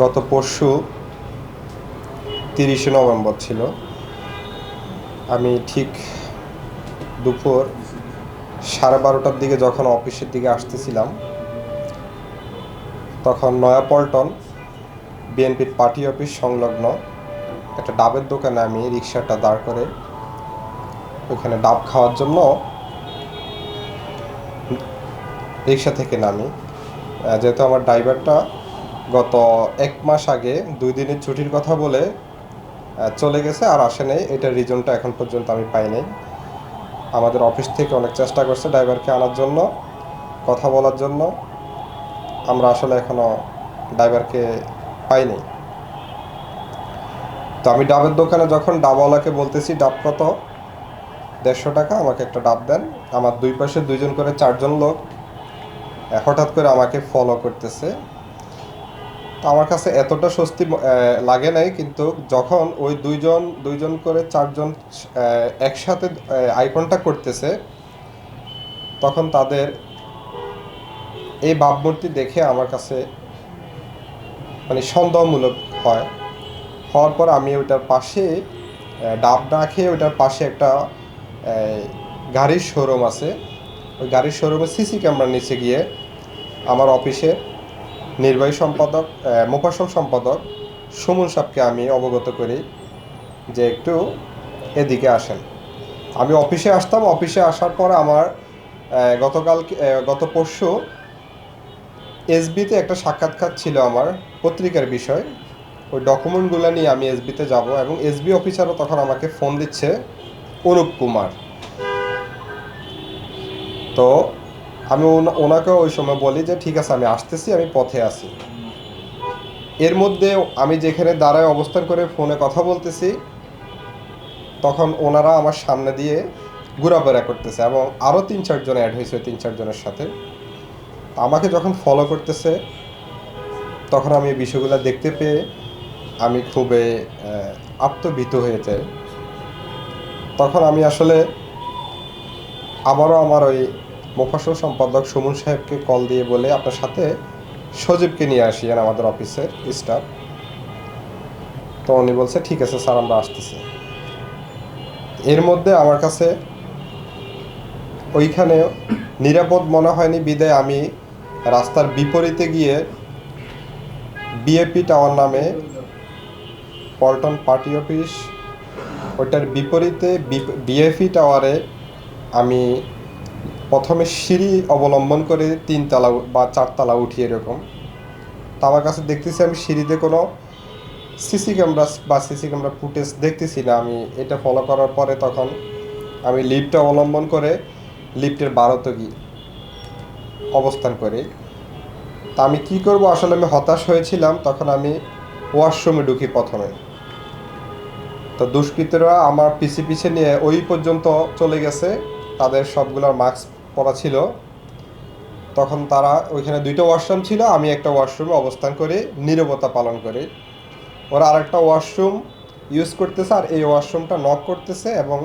গত পরশু তিরিশে নভেম্বর ছিল। আমি ঠিক দুপুর সাড়ে বারোটার দিকে যখন অফিসের দিকে আসতেছিলাম, তখন নয়াপল্টন বিএনপির পার্টি অফিস সংলগ্ন একটা ডাবের দোকানে আমি রিক্সাটা দাঁড় করে ওখানে ডাব খাওয়ার জন্য রিক্সা থেকে নামি। যেহেতু আমার ড্রাইভারটা গত এক মাস আগে দুই দিনের ছুটির কথা বলে চলে গেছে আর আসে নাই। এটার রিজনটা এখন পর্যন্ত আমি পাই নাই। আমাদের অফিস থেকে অনেক চেষ্টা করছে ড্রাইভারকে আনার জন্য, কথা বলার জন্য। আমরা আসলে এখনও ড্রাইভারকে পাইনি তো আমি ডাবের দোকানে যখন ডাবওয়ালাকে বলতেছি, ডাব কত? দেড়শো টাকা, আমাকে একটা ডাব দেন। আমার দুই পাশে দুইজন করে চারজন লোক হঠাৎ করে আমাকে ফলো করতেছে। তো আমার কাছে এতটা স্বস্তি লাগে নাই, কিন্তু যখন ওই দুইজন দুইজন করে চারজন একসাথে আই কন্ট্যাক্ট করতেছে, তখন তাদের এই ভাবমূর্তি দেখে আমার কাছে মানে সন্দেহমূলক হয়। হওয়ার পর আমি ওইটার পাশে ডাব না খেয়ে ওইটার পাশে একটা গাড়ির শোরুম আছে। ওই গাড়ির শোরুমে সিসি ক্যামেরার নিচে গিয়ে আমার অফিসের নির্বাহী সম্পাদক মোফাসল সম্পাদক সুমন সাহকে আমি অবগত করি যে একটু এদিকে আসেন। আমি অফিসে আসতাম, অফিসে আসার পর আমার গতকাল গত পরশু এসবিতে একটা সাক্ষাৎকার ছিল আমার, পত্রিকার বিষয়। ওই ডকুমেন্টগুলো নিয়ে আমি এসবিতে যাব এবং এসবি অফিসারও তখন আমাকে ফোন দিচ্ছে, অনুপ কুমার। তো আমি ওনা- ওনাকেও ওই সময় বলি যে, ঠিক আছে, আমি আসতেছি, আমি পথে আসি এর মধ্যে আমি যেখানে দাঁড়ায় অবস্থান করে ফোনে কথা বলতেছি, তখন ওনারা আমার সামনে দিয়ে ঘোরাফেরা করতেছে এবং আরও তিন চারজন অ্যাড হয়েছে তিন চারজনের সাথে। আমাকে যখন ফলো করতেছে, তখন আমি বিষয়গুলো দেখতে পেয়ে আমি খুবই আত্মভীত হয়ে যাই। তখন আমি আসলে আবারও আমার ওই মোফাসল সম্পাদক সুমন সাহেবকে কল দিয়ে বলে আপনার সাথে সজীবকে নিয়ে আসিয়েন আমাদের অফিসের স্টাফ তো উনি বলছে, ঠিক আছে স্যার আমরা আসতেছি। এর মধ্যে আমার কাছে ওইখানে নিরাপদ মনে হয়নি, বিদায় আমি রাস্তার বিপরীতে গিয়ে বিএপি টাওয়ার নামে পল্টন পার্টি অফিস, ওইটার বিপরীতে বিএফি টাওয়ারে আমি প্রথমে সিঁড়ি অবলম্বন করে তিনতলা বা চারতলা উঠি এরকম। তা আমার কাছে দেখতেছি আমি সিঁড়িতে কোনো সিসি ক্যামেরা বা সিসি ক্যামেরা ফুটেজ দেখতেছি না। আমি এটা ফলো করার পরে তখন আমি লিফটটা অবলম্বন করে লিফ্টের বারোতে গিয়ে অবস্থান করি। তা আমি কি করব? আসলে আমি হতাশ হয়েছিলাম। তখন আমি ওয়াশরুমে ঢুকি প্রথমে। তো দুষ্কৃতীরা আমার পিছে পিছে নিয়ে ওই পর্যন্ত চলে গেছে। তাদের সবগুলোর মাস্ক পরা ছিল। তখন তারা ওইখানে দুইটা ওয়াশরুম ছিল, আমি একটা ওয়াশরুমে অবস্থান করে নীরবতা পালন করি। ওরা আরেকটা ওয়াশরুম ইউজ করতেছে আর এই ওয়াশরুমটা নক করতেছে এবং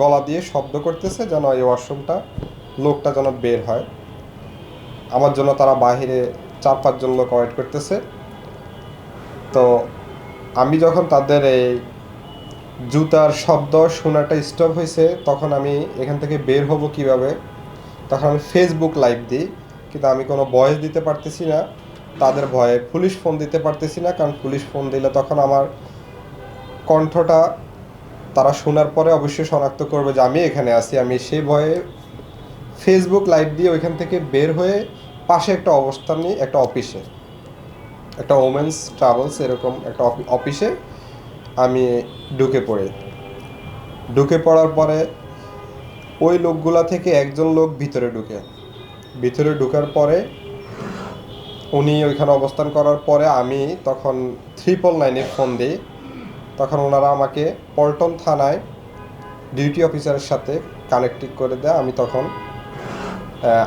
গলা দিয়ে শব্দ করতেছে যেন এই ওয়াশরুমটা লোকটা যেন বের হয়। আমার জন্য তারা বাহিরে চার পাঁচজন লোক ওয়েট করতেছে। তো আমি যখন তাদের এই জুতার শব্দ শোনাটা স্টপ হয়েছে তখন আমি এখান থেকে বের হব কীভাবে? তখন আমি ফেসবুক লাইভ দিই, কিন্তু আমি কোনো ভয়েস দিতে পারতেছি না, তাদের ভয়ে পুলিশ ফোন দিতে পারতেছি না, কারণ পুলিশ ফোন দিলে তখন আমার কণ্ঠটা তারা শোনার পরে অবশ্যই শনাক্ত করবে যে আমি এখানে আছি। আমি সেই ভয়ে ফেসবুক লাইভ দিয়ে ওইখান থেকে বের হয়ে পাশে একটা অবস্থান নিই, একটা অফিসে। একটা ওমেন্স ট্রাভেলস এরকম একটা অফি- অফিসে আমি ঢুকে পড়ি। ঢুকে পড়ার পরে ওই লোকগুলা থেকে একজন লোক ভিতরে ঢুকে। ভিতরে ঢুকার পরে উনি ওইখানে অবস্থান করার পরে আমি তখন ট্রিপল নাইনে ফোন দিই। তখন ওনারা আমাকে পল্টন থানায় ডিউটি অফিসারের সাথে কানেক্টিং করে দেয়। আমি তখন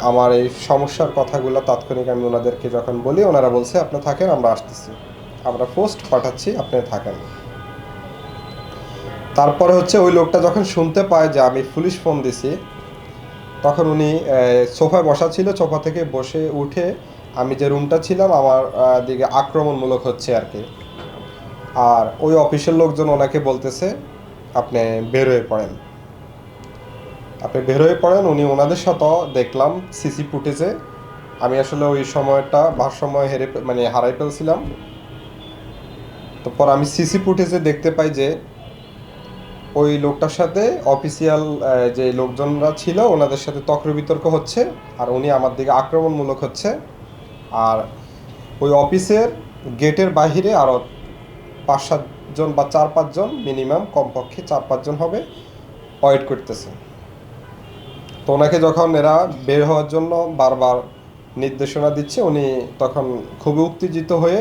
আমার এই সমস্যার কথাগুলো তাৎক্ষণিক আমি ওনাদেরকে যখন বলি, ওনারা বলছে, আপনি থাকেন, আমরা আসতেছি। আমরা পোস্ট পাঠাচ্ছি, আপনি থাকেন। তারপরে হচ্ছে ওই লোকটা যখন শুনতে পায় যে আমি পুলিশ ফোন দিছি, তখন উনি সোফায় বসা ছিল, সোফা থেকে বসে উঠে আমি যে রুমটা ছিলাম আমার দিকে আক্রমণমূলক হচ্ছে আর কি। আর ওই অফিসের লোকজন ওনাকে বলতেছে, আপনি বের হয়ে পড়েন। আপনি বের হয়ে পড়েন, উনি ওনাদের সাথেও দেখলাম সিসি ফুটেজে। আমি আসলে ওই সময়টা ভারসাম্য হেরে মানে হারাই ফেলছিলাম। তো পর আমি সিসি ফুটেজে দেখতে পাই যে ওই লোকটার সাথে অফিসিয়াল যে লোকজনরা ছিল, ওনাদের সাথে তক্র বিতর্ক হচ্ছে, আর উনি আমার দিকে আক্রমণমূলক হচ্ছে। আর ওই অফিসের গেটের বাহিরে আরও পাঁচ সাতজন বা চার পাঁচজন মিনিমাম কমপক্ষে চার পাঁচজন হবে ওয়েট করতেছে। তো ওনাকে যখন এরা বের হওয়ার জন্য বারবার নির্দেশনা দিচ্ছে, উনি তখন খুবই উত্তেজিত হয়ে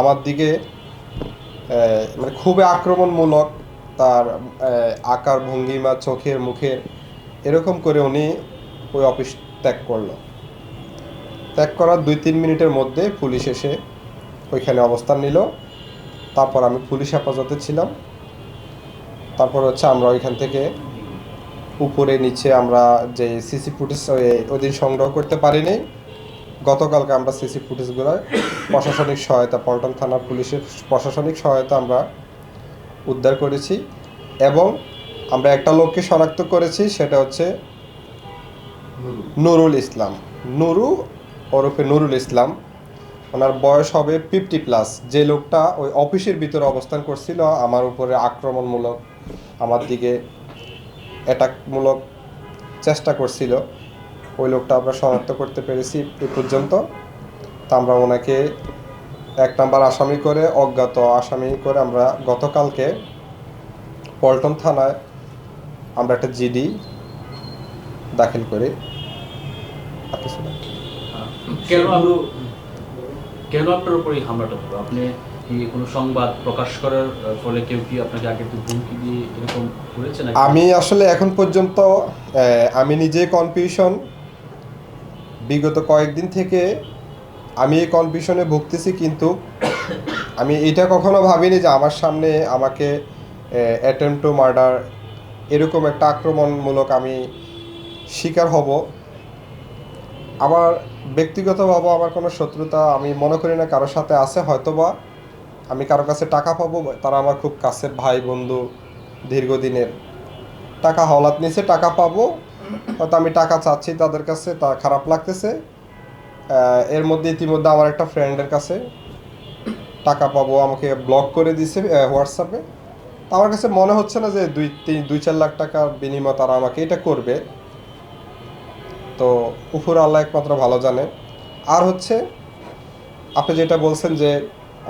আমার দিকে মানে খুবই আক্রমণমূলক তার আকার, ভঙ্গিমা, চোখের, মুখের, এরকম করে উনি ওই অফিস ত্যাগ করল। ত্যাগ করার দুই তিন মিনিটের মধ্যে পুলিশ এসে ওইখানে অবস্থান নিল। তারপর আমি পুলিশ হেফাজতে ছিলাম। তারপর হচ্ছে আমরা ওইখান থেকে উপরে, নিচে আমরা যে সিসি ফুটেজ ওই দিন সংগ্রহ করতে পারিনি। গতকালকে আমরা সিসি ফুটেজগুলো প্রশাসনিক সহায়তা, পল্টন থানার পুলিশের প্রশাসনিক সহায়তা আমরা উদ্ধার করেছি এবং আমরা একটা লোককে শনাক্ত করেছি, সেটা হচ্ছে নুরুল ইসলাম। নুরু ওরফে নুরুল ইসলাম, ওনার বয়স হবে ফিফটি প্লাস যে লোকটা ওই অফিসের ভিতরে অবস্থান করছিল, আমার উপরে আক্রমণমূলক, আমার দিকে অ্যাটাকমূলক চেষ্টা করছিল, ওই লোকটা আমরা শনাক্ত করতে পেরেছি এ পর্যন্ত। তা আমরা ওনাকে এক নাম্বার আসামি করে অজ্ঞাত আসামি করে আমরা গতকালকে পল্টন থানায় আমরা একটা জিডি দাখিল করি। আর কিছু না। কেন কেন আপনার উপর এই হামলাটা হলো? আপনি কোনো সংবাদ প্রকাশ করার ফলে কেউ কি আপনাকে আগে থেকে হুমকি দিয়ে এরকম করেছে আমি আসলে এখন পর্যন্ত আমি নিজে কনফিউশন বিগত কয়েকদিন থেকে আমি এই কনফিউশনে ভুগতেছি, কিন্তু আমি এটা কখনো ভাবিনি যে আমার সামনে আমাকে অ্যাটেম্প টু মার্ডার এরকম একটা আক্রমণমূলক আমি শিকার হব। আমার ব্যক্তিগতভাবে আমার কোনো শত্রুতা আমি মনে করি না কারোর সাথে আছে হয়তোবা। আমি কারও কাছে টাকা পাবো, তারা আমার খুব কাছের ভাই, বন্ধু, দীর্ঘদিনের টাকা হলাত নিচে টাকা পাবো। হয়তো আমি টাকা চাচ্ছি তাদের কাছে, তা খারাপ লাগতেছে। এর মধ্যে ইতিমধ্যে আমার একটা ফ্রেন্ডের কাছে টাকা পাবো, আমাকে ব্লক করে দিছে হোয়াটসঅ্যাপে আমার কাছে মনে হচ্ছে না যে দুই তিন, দুই চার লাখ টাকার বিনিময় তারা আমাকে এটা করবে। তো উপর আল্লাহ একমাত্র ভালো জানে। আর হচ্ছে, আপনি যেটা বলছেন যে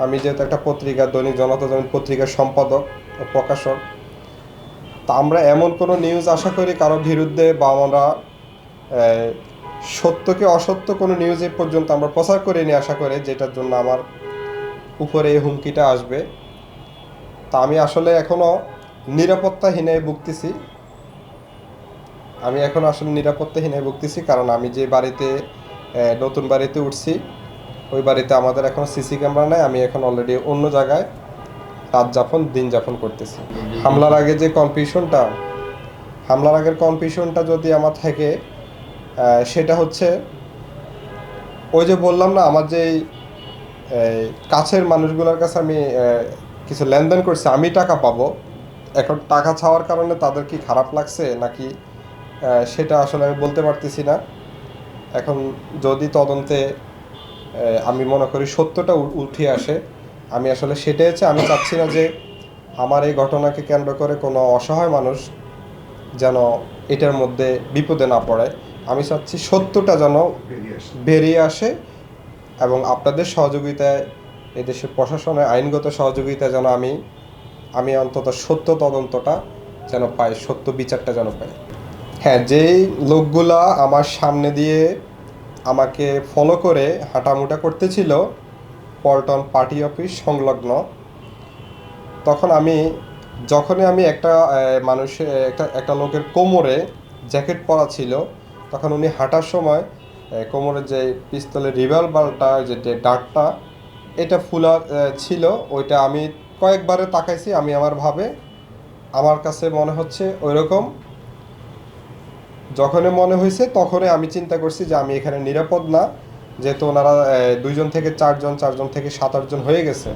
আমি যেহেতু একটা পত্রিকা, দৈনিক জনতা জমিন পত্রিকার সম্পাদক ও প্রকাশক, তা আমরা এমন কোনো নিউজ আশা করি কারও বিরুদ্ধে বা আমরা সত্যকে অসত্য কোনো নিউজ পর্যন্ত আমরা প্রচার করিনি আশা করে, যেটার জন্য আমার উপরে এই হুমকিটা আসবে। তা আমি আসলে এখনও নিরাপত্তাহীনায় ভুগতেছি। আমি এখন আসলে নিরাপত্তাহীনায় ভুগতেছি কারণ আমি যে বাড়িতে নতুন বাড়িতে উঠছি, ওই বাড়িতে আমাদের এখন সিসি ক্যামেরা নাই, আমি এখন অলরেডি অন্য জায়গায় রাত যাপন, দিন যাপন করতেছি। হামলার আগে যে কনফিউশনটা হামলার আগের কনফিউশনটা যদি আমার থাকে সেটা হচ্ছে ওই যে বললাম না, আমার যে কাছের মানুষগুলোর কাছে আমি কিছু লেনদেন করছি, আমি টাকা পাবো। এখন টাকা ছাওয়ার কারণে তাদের কি খারাপ লাগছে নাকি সেটা আসলে আমি বলতে পারতেছি না। এখন যদি তদন্তে আমি মনে করি সত্যটা উঠে আসে, আমি আসলে সেটাই হচ্ছে, আমি চাচ্ছি না যে আমার এই ঘটনাকে কেন্দ্র করে কোনো অসহায় মানুষ যেন এটার মধ্যে বিপদে না পড়ে। আমি চাচ্ছি সত্যটা যেন বেরিয়ে আসে। এবং আপনাদের সহযোগিতায় এদেশের প্রশাসনের আইনগত সহযোগিতা যেন আমি আমি অন্তত সত্য তদন্তটা যেন পাই সত্য বিচারটা যেন পাই। হ্যাঁ যেই লোকগুলা আমার সামনে দিয়ে আমাকে ফলো করে হাঁটামুটা করতেছিল পল্টন পার্টি অফিস সংলগ্ন তখন আমি যখনই আমি একটা মানুষের একটা একটা লোকের কোমরে জ্যাকেট পরা ছিল তখন উনি হাঁটার সময় কোমরের যে পিস্তলের রিভলভারটা যে ডাটটা এটা ফুলা ছিল। ওইটা আমি কয়েকবারে তাকাইছি, আমি আমার ভাবে, আমার কাছে মনে হচ্ছে ওই রকম যখনই মনে হয়েছে তখনই আমি চিন্তা করছি যে আমি এখানে নিরাপদ না, যেহেতু ওনারা দুইজন থেকে চারজন চারজন থেকে সাত আটজন হয়ে গেছে।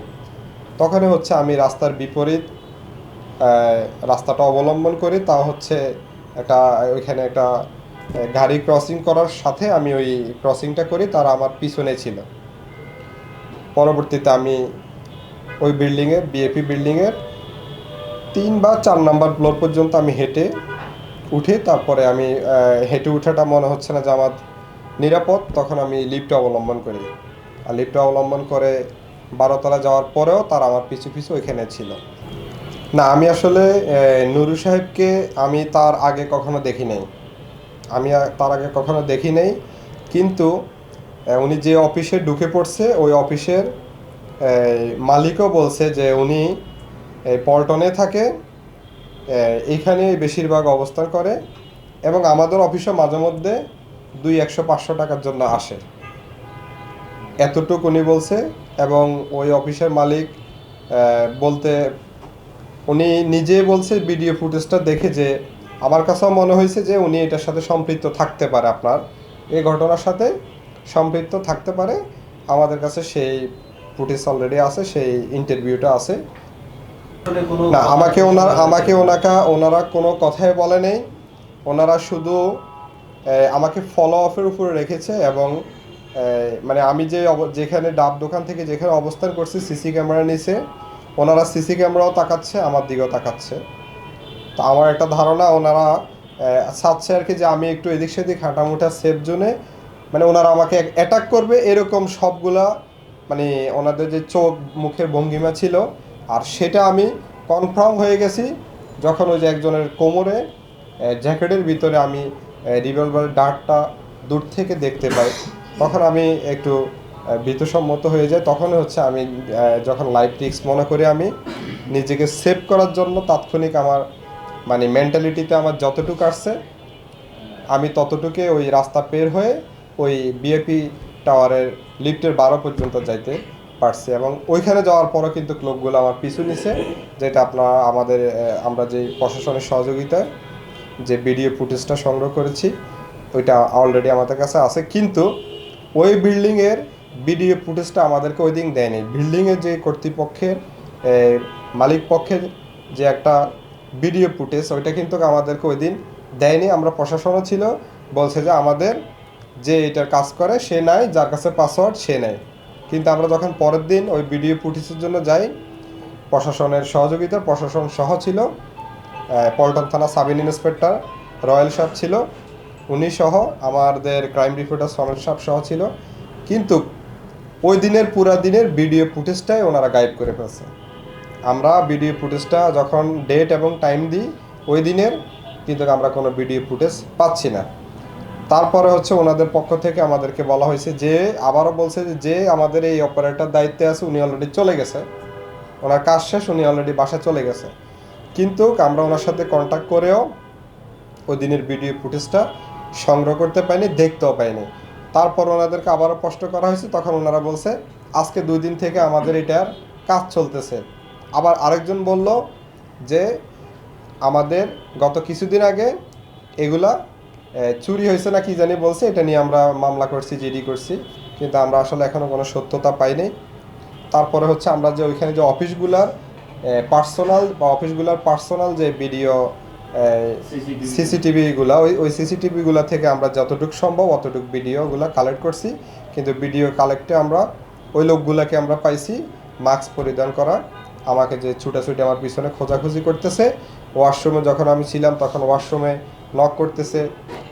তখনই হচ্ছে আমি রাস্তার বিপরীত রাস্তাটা অবলম্বন করি। তা হচ্ছে একটা, ওইখানে একটা গাড়ি ক্রসিং করার সাথে আমি ওই ক্রসিংটা করি, তারা আমার পিছনে ছিল। পরবর্তীতে আমি ওই বিল্ডিংয়ের বিএপি বিল্ডিংয়ের তিন বা চার নাম্বার ফ্লোর পর্যন্ত আমি হেঁটে উঠে। তারপরে আমি হেঁটে উঠাটা মনে হচ্ছে না যে আমার নিরাপদ। তখন আমি লিফট অবলম্বন করি। আর লিফট অবলম্বন করে বারোতলা যাওয়ার পরেও তারা আমার পিছু পিছু ওইখানে ছিল। না, আমি আসলে নুরু সাহেবকে আমি তার আগে কখনো দেখি নাই। আমি তার আগে কখনো দেখি নাই। কিন্তু উনি যে অফিসে ঢুকে পড়ছে ওই অফিসের মালিকও বলছে যে উনি এই পল্টনে থাকে এই, এইখানে বেশিরভাগ অবস্থান করে এবং আমাদের অফিসও মাঝে মধ্যে দুই একশো পাঁচশো টাকার জন্য আসে। এতটুকু উনি বলছে এবং ওই অফিসের মালিক বলতে উনি নিজে বলছে ভিডিও ফুটেজটা দেখে যে আমার কাছেও মনে হয়েছে যে উনি এটার সাথে সম্পৃক্ত থাকতে পারে আপনার। এই ঘটনার সাথে সম্পৃক্ত থাকতে পারে। আমাদের কাছে সেই ফুটেজ অলরেডি আছে সেই ইন্টারভিউটা আছে। না আমাকে ওনার আমাকে ওনাকা ওনারা কোনো কথাই বলে নেই। ওনারা শুধু আমাকে ফলো অফের উপরে রেখেছে এবং মানে আমি যে যেখানে ডাব দোকান থেকে যেখানে অবস্থান করছি সিসি ক্যামেরা নিচে ওনারা সিসি ক্যামেরাও তাকাচ্ছে আমার দিকেও তাকাচ্ছে। তো আমার একটা ধারণা, ওনারা চাচ্ছে আর কি যে আমি একটু এদিক সেদিক হাঁটামুটা সেফ জোনে মানে ওনারা আমাকে অ্যাটাক করবে এরকম সবগুলা মানে ওনাদের যে চোখ, মুখের ভঙ্গিমা ছিল। আর সেটা আমি কনফার্ম হয়ে গেছি যখন ওই যে একজনের কোমরে জ্যাকেটের ভিতরে আমি রিভলভারের ডার্টটা দূর থেকে দেখতে পাই। তখন আমি একটু ভীতসম্মত হয়ে যায় তখন হচ্ছে আমি যখন লাইফ রিক্স মনে করি আমি, নিজেকে সেভ করার জন্য তাৎক্ষণিক আমার মানে মেন্টালিটিতে আমার যতটুকু আসছে, আমি ততটুকু ওই রাস্তা পের হয়ে ওই বিএপি টাওয়ারের লিফটের বারো পর্যন্ত যাইতে পারছি এবং ওইখানে যাওয়ার পরও কিন্তু লোকগুলো আমার পিছু নিছে, যেটা আপনারা আমাদের আমরা যে প্রশাসনের সহযোগিতায় যে ভিডিও ফুটেজটা সংগ্রহ করেছি, ওইটা অলরেডি আমাদের কাছে আছে। কিন্তু ওই বিল্ডিংয়ের ভিডিও ফুটেজটা আমাদেরকে ওই দিন দেয়নি। বিল্ডিংয়ের যে কর্তৃপক্ষের মালিক পক্ষের যে একটা ভিডিও ফুটেজ, ওইটা কিন্তু আমাদেরকে ওই দিন দেয়নি। আমরা প্রশাসনও ছিল, বলছে যে আমাদের যে এটার কাজ করে, সে নাই, যার কাছে পাসওয়ার্ড সে নেয় কিন্তু আমরা যখন পরের দিন ওই ভিডিও ফুটেজের জন্য যাই, প্রশাসনের সহযোগিতা, প্রশাসন সহ ছিল পল্টন থানা সাব ইন্সপেক্টর রয়্যাল সাহেব ছিল, উনি সহ আমাদের ক্রাইম রিপোর্টার সমেত সাহেব সহ ছিল। কিন্তু ওই দিনের পুরা দিনের ভিডিও ফুটেজটাই ওনারা গায়েব করে ফেলছে। আমরা ভিডিও ফুটেজটা যখন ডেট এবং টাইম দিই, ওই দিনের কিন্তু আমরা কোনো ভিডিও ফুটেজ পাচ্ছি না। তারপরে হচ্ছে ওনাদের পক্ষ থেকে আমাদেরকে বলা হয়েছে যে, আবারও বলছে যে আমাদের এই অপারেটার দায়িত্বে আছে, উনি অলরেডি চলে গেছে। ওনার কাজ শেষ, উনি অলরেডি বাসা চলে গেছে। কিন্তু আমরা ওনার সাথে কন্ট্যাক্ট করেও ওই দিনের ভিডিও ফুটেজটা সংগ্রহ করতে পাইনি, দেখতেও পাইনি। তারপর ওনাদেরকে আবারও প্রশ্ন করা হয়েছে, তখন ওনারা বলছে, আজকে দুই দিন থেকে আমাদের এটার কাজ চলতেছে। আবার আরেকজন বলল যে আমাদের গত কিছুদিন আগে এগুলা চুরি হয়েছে না কি জানি বলছে এটা নিয়ে আমরা মামলা করছি জিডি করছি কিন্তু আমরা আসলে এখনও কোনো সত্যতা পাইনি। তারপরে হচ্ছে আমরা যে ওইখানে যে অফিসগুলার পার্সোনাল বা অফিসগুলার পার্সোনাল যে ভিডিও সিসিটিভিগুলা ওই ওই সিসিটিভিগুলা থেকে আমরা যতটুকু সম্ভব অতটুকু ভিডিওগুলো কালেক্ট করছি কিন্তু ভিডিও কালেক্টে আমরা ওই লোকগুলাকে আমরা পাইছি মাস্ক পরিধান করা। আমাকে যে ছুটাছুটি আমার পিছনে খোঁজাখুঁজি করতেছে। ওয়াশরুমে যখন আমি ছিলাম তখন ওয়াশরুমে নক করতেছে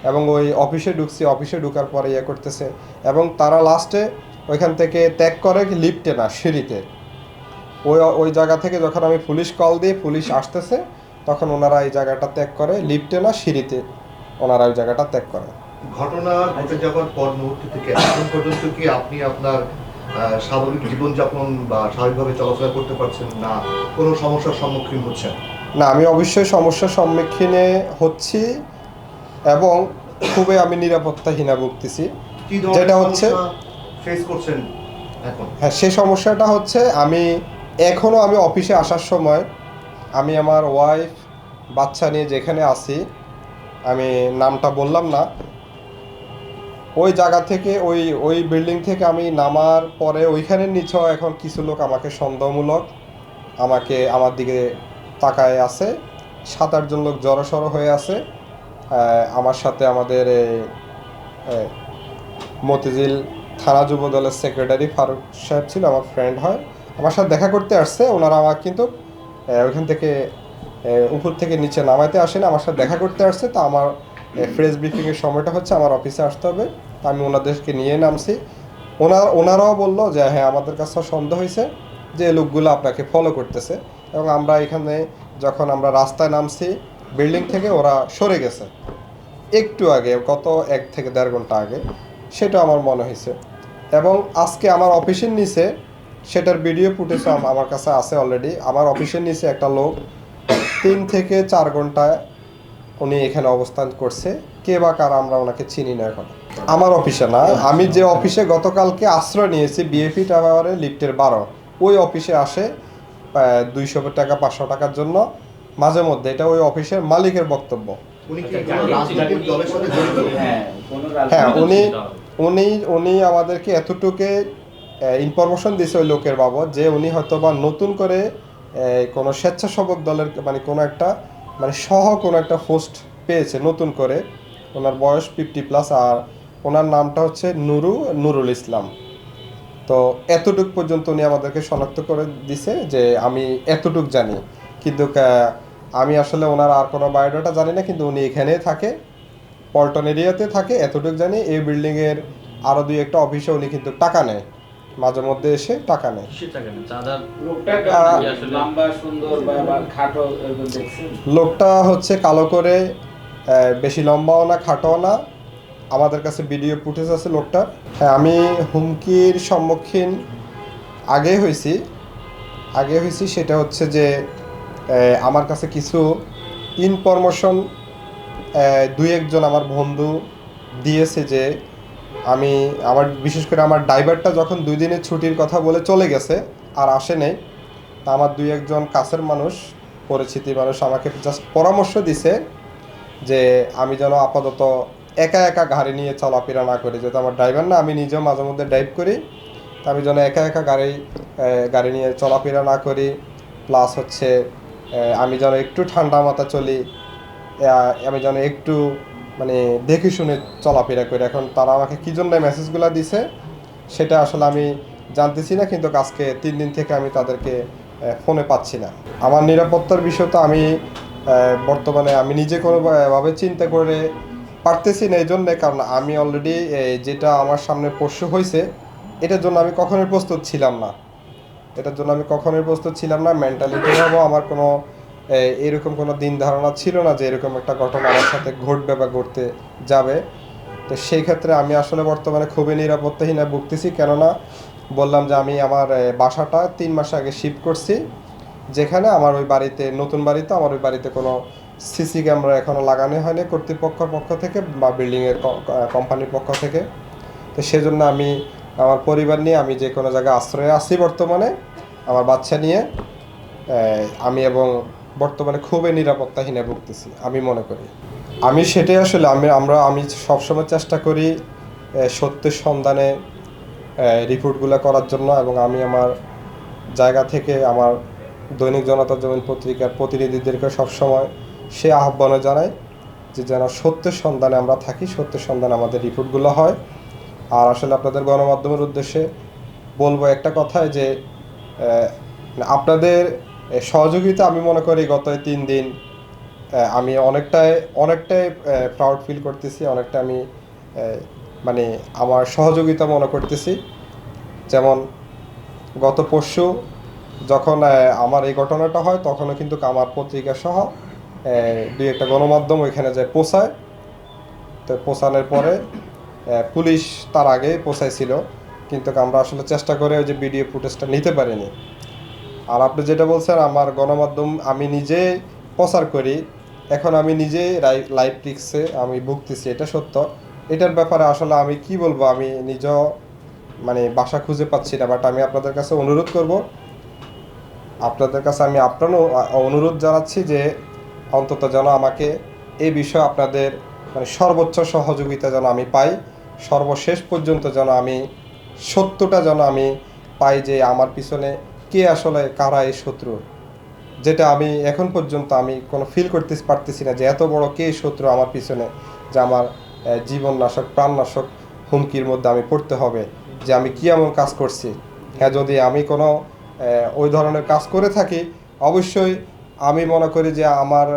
এবং ওই অফিসে ঢুকছি, অফিসে ঢুকার পরে ইয়ে করতেছে এবং তারা লাস্টে ওইখান থেকে ত্যাগ করে লিফটে না, সিঁড়িতে। ওই ওই জায়গা থেকে যখন আমি পুলিশ কল দিই পুলিশ আসতেছে, তখন ওনারা এই জায়গাটা ত্যাগ করে লিফটে না, সিঁড়িতে ওনারা ওই জায়গাটা ত্যাগ করে। ঘটনা ঘটে যাওয়ার পর মুহূর্ত থেকে এখন পর্যন্ত কি আপনি আপনার স্বাভাবিক জীবনযাপন বা স্বাভাবিকভাবে চলাফেরা করতে পারছেন না কোনো সমস্যার সম্মুখীন হচ্ছেন? না আমি অবশ্যই সমস্যার সম্মুখীনে হচ্ছি এবং খুবই আমি নিরাপত্তাহীনা ভুগতেছি। যেটা হচ্ছে- ফেস করছেন এখন? হ্যাঁ সেই সমস্যাটা হচ্ছে আমি এখনও আমি অফিসে আসার সময় আমি আমার ওয়াইফ বাচ্চা নিয়ে যেখানে আছি আমি নামটা বললাম না ওই জায়গা থেকে, ওই ওই বিল্ডিং থেকে আমি নামার পরে ওইখানের নিচেও এখন কিছু লোক আমাকে সন্দেহমূলক আমাকে আমার দিকে তাকায় আছে। সাত আটজন লোক জড়সড় হয়ে আছে। আমার সাথে আমাদের মতিঝিল থানা যুব দলের সেক্রেটারি ফারুক সাহেব ছিল, আমার ফ্রেন্ড হয়। আমার সাথে দেখা করতে আসছে, ওনারা আমার কিন্তু ওইখান থেকে উপর থেকে নিচে নামাইতে আসেন। আমার সাথে দেখা করতে আসছে, তা আমার ফ্রেশ ব্রিফিংয়ের সময়টা হচ্ছে, আমার অফিসে আসতে হবে। আমি ওনাদেরকে নিয়ে নামছি। ওনার ওনারাও বলল যে হ্যাঁ আমাদের কাছে সন্দেহ হয়েছে যে লোকগুলো আপনাকে ফলো করতেছে। এবং আমরা এখানে যখন আমরা রাস্তায় নামছি বিল্ডিং থেকে ওরা সরে গেছে। একটু আগে, গত এক থেকে দেড় ঘণ্টা আগে, সেটা আমার মনে হয়েছে। এবং আজকে আমার অফিসের নিচে, সেটার ভিডিও ফুটেজ আমার কাছে আছে অলরেডি আমার অফিসের নিচে একটা লোক তিন থেকে চার ঘন্টায় উনি এখানে অবস্থান করছে। কে বা কার আমরা ওনাকে চিনি না এখন। আমার অফিসে না আমি যে অফিসে গতকালকে আশ্রয় নিয়েছি বিএফি টাওয়ারে লিফটের বারো ওই অফিসে আসে দুইশো টাকা পাঁচশো টাকার জন্য মাঝে মধ্যে এটা ওই অফিসের মালিকের বক্তব্য। উনি কি কোনো রাজনৈতিক দলের সাথে জড়িত? হ্যাঁ কোনো হ্যাঁ উনি উনি উনি আমাদেরকে এতটুকু ইনফরমেশন দিয়েছে ওই লোকের বাবদ যে উনি হয়তো বা নতুন করে কোনো স্বেচ্ছাসেবক দলের মানে কোনো একটা মানে সহ কোনো একটা পোস্ট পেয়েছে নতুন করে ওনার বয়স ফিফটি প্লাস আর ওনার নামটা হচ্ছে নুরু নুরুল ইসলাম। তো এতটুক পর্যন্ত উনি আমাদেরকে শনাক্ত করে দিছে যে আমি এতটুক জানি। কিন্তু আমি আসলে ওনার আর কোনো বায়োডাটা জানি না কিন্তু উনি এখানেই থাকে পল্টন এরিয়াতে থাকে এতটুকু জানি। এই বিল্ডিংয়ের আরও দুই একটা অফিসে উনি কিন্তু টাকা নেয় মাঝে মধ্যে এসে টাকা নেয়। লোকটা আহ, কেমন? আসলে- লম্বা সুন্দর বা বা খাটো এরকম দেখছেন? লোকটা হচ্ছে কালো করে বেশি লম্বাও না খাটোও না। আমাদের কাছে ভিডিও ফুটেজ আছে লোকটা। হ্যাঁ আমি হুমকির সম্মুখীন আগে হয়েছি। আগে হয়েছি সেটা হচ্ছে যে আমার কাছে কিছু ইনফরমেশন দুই একজন আমার বন্ধু দিয়েছে যে, আমি আমার, বিশেষ করে আমার ড্রাইভারটা যখন দুই দিনের ছুটির কথা বলে চলে গেছে আর আসে নেই, তা আমার দুই একজন কাছের মানুষ, পরিচিতি মানুষ আমাকে জাস্ট পরামর্শ দিছে যে, আমি যেন আপাতত একা একা গাড়ি নিয়ে চলাফেরা না করি, যেহেতু আমার ড্রাইভার না, আমি নিজেও মাঝে মধ্যে ড্রাইভ করি। তা আমি যেন একা একা গাড়ি গাড়ি নিয়ে চলাফেরা না করি। প্লাস হচ্ছে আমি যেন একটু ঠান্ডা মাথা চলি আমি যেন একটু মানে দেখে শুনে চলাফেরা করি। এখন তারা আমাকে কী জন্য মেসেজগুলো দিছে, সেটা আসলে আমি জানতেছি না, কিন্তু আজকে তিন দিন থেকে আমি তাদেরকে ফোনে পাচ্ছি না। আমার নিরাপত্তার বিষয় তো আমি বর্তমানে আমি নিজে কোনোভাবে চিন্তা করে পারতেছি না এই জন্যে কারণ আমি অলরেডি যেটা আমার সামনে পরশু হয়েছে এটার জন্য আমি কখনোই প্রস্তুত ছিলাম না। এটার জন্য আমি কখনোই প্রস্তুত ছিলাম না। মেন্টালিটি মেন্টালিটিভাবেও আমার কোনো এরকম কোনো দিন ধারণা ছিল না যে এরকম একটা ঘটনা আমার সাথে ঘটবে বা ঘটতে যাবে। তো সেই ক্ষেত্রে আমি আসলে বর্তমানে খুবই নিরাপত্তাহীন ভুগতেছি। কেননা, বললাম যে আমি আমার বাসাটা তিন মাস আগে শিফট করছি। যেখানে আমার ওই বাড়িতে, নতুন বাড়িতে, আমার ওই বাড়িতে কোনো সিসি ক্যামেরা এখনও লাগানো হয়নি কর্তৃপক্ষের পক্ষ থেকে বা বিল্ডিংয়ের কোম্পানির পক্ষ থেকে। তো সেজন্য আমি, আমার পরিবার নিয়ে আমি যে কোনো জায়গায় আশ্রয়ে আছি বর্তমানে, আমার বাচ্চা নিয়ে আমি এবং বর্তমানে খুবই নিরাপত্তাহীনে ভুগতেছি, আমি মনে করি। আমি সেটাই আসলে, আমি, আমরা, আমি সবসময় চেষ্টা করি সত্যের সন্ধানে রিপোর্টগুলো করার জন্য এবং আমি আমার জায়গা থেকে আমার দৈনিক জনতা জমিন পত্রিকার প্রতিনিধিদেরকে সবসময় সে আহ্বানে জানাই যে যেন সত্যের সন্ধানে আমরা থাকি, সত্যের সন্ধানে আমাদের রিপোর্টগুলো হয়। আর আসলে আপনাদের গণমাধ্যমের উদ্দেশ্যে বলব একটা কথায় যে আপনাদের সহযোগিতা আমি মনে করি গত তিন দিন আমি অনেকটাই অনেকটাই প্রাউড ফিল করতেছি, অনেকটা আমি মানে আমার সহযোগিতা মনে করতেছি। যেমন গত পরশু যখন আমার এই ঘটনাটা হয় তখনও কিন্তু আমার পত্রিকা সহ দুই একটা গণমাধ্যম ওইখানে যায় পৌঁছায় তো পৌঁছানোর পরে পুলিশ তার আগে পৌঁছাইছিল কিন্তু আমরা আসলে চেষ্টা করে ওই যে ভিডিও ফুটেজটা নিতে পারিনি। আর আপনি যেটা বলছেন, আমার গণমাধ্যম আমি নিজে প্রচার করি। এখন আমি নিজে লাইভ রিক্সে আমি ভুগতেছি, এটা সত্য। এটার ব্যাপারে আসলে আমি কি বলব, আমি নিজেও মানে বাসা খুঁজে পাচ্ছি না বাট আমি আপনাদের কাছে অনুরোধ করব। আপনাদের কাছে আমি আপনারও অনুরোধ জানাচ্ছি যে অন্তত যেন আমাকে এই বিষয়ে আপনাদের মানে সর্বোচ্চ সহযোগিতা যেন আমি পাই, সর্বশেষ পর্যন্ত যেন আমি, সত্যটা যেন আমি পাই যে আমার পিছনে কে আসলে, কারা এই শত্রু? যেটা আমি এখন পর্যন্ত আমি কোনো ফিল করতে পারতেছি না যে এত বড় কে শত্রু আমার পিছনে, যে আমার জীবননাশক, প্রাণনাশক হুমকির মধ্যে আমি পড়তে হবে, যে আমি কি এমন কাজ করছি? হ্যাঁ যদি আমি কোনো ওই ধরনের কাজ করে থাকি, অবশ্যই আমি মনে করি যে আমার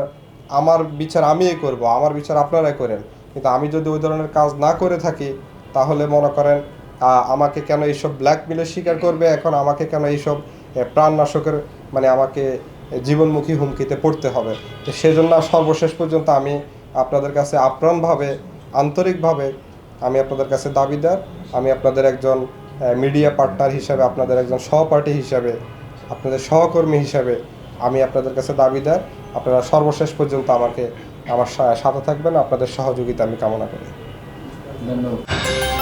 আমার বিচার আমিই করব, আমার বিচার আপনারাই করেন। কিন্তু আমি যদি ওই ধরনের কাজ না করে থাকি, তাহলে মনে করেন আমাকে কেন এইসব ব্ল্যাকমেলের শিকার করবে? এখন আমাকে কেন এইসব প্রাণনাশকের মানে আমাকে জীবনমুখী হুমকিতে পড়তে হবে? তো সেজন্য সর্বশেষ পর্যন্ত আমি আপনাদের কাছে আপ্রাণভাবে, আন্তরিকভাবে আমি আপনাদের কাছে দাবিদার। আমি আপনাদের একজন মিডিয়া পার্টনার হিসাবে, আপনাদের একজন সহপাঠী হিসাবে, আপনাদের সহকর্মী হিসাবে আমি আপনাদের কাছে দাবিদার আপনারা সর্বশেষ পর্যন্ত আমাকে আমার সাথে থাকবেন। আপনাদের সহযোগিতা আমি কামনা করি। ধন্যবাদ।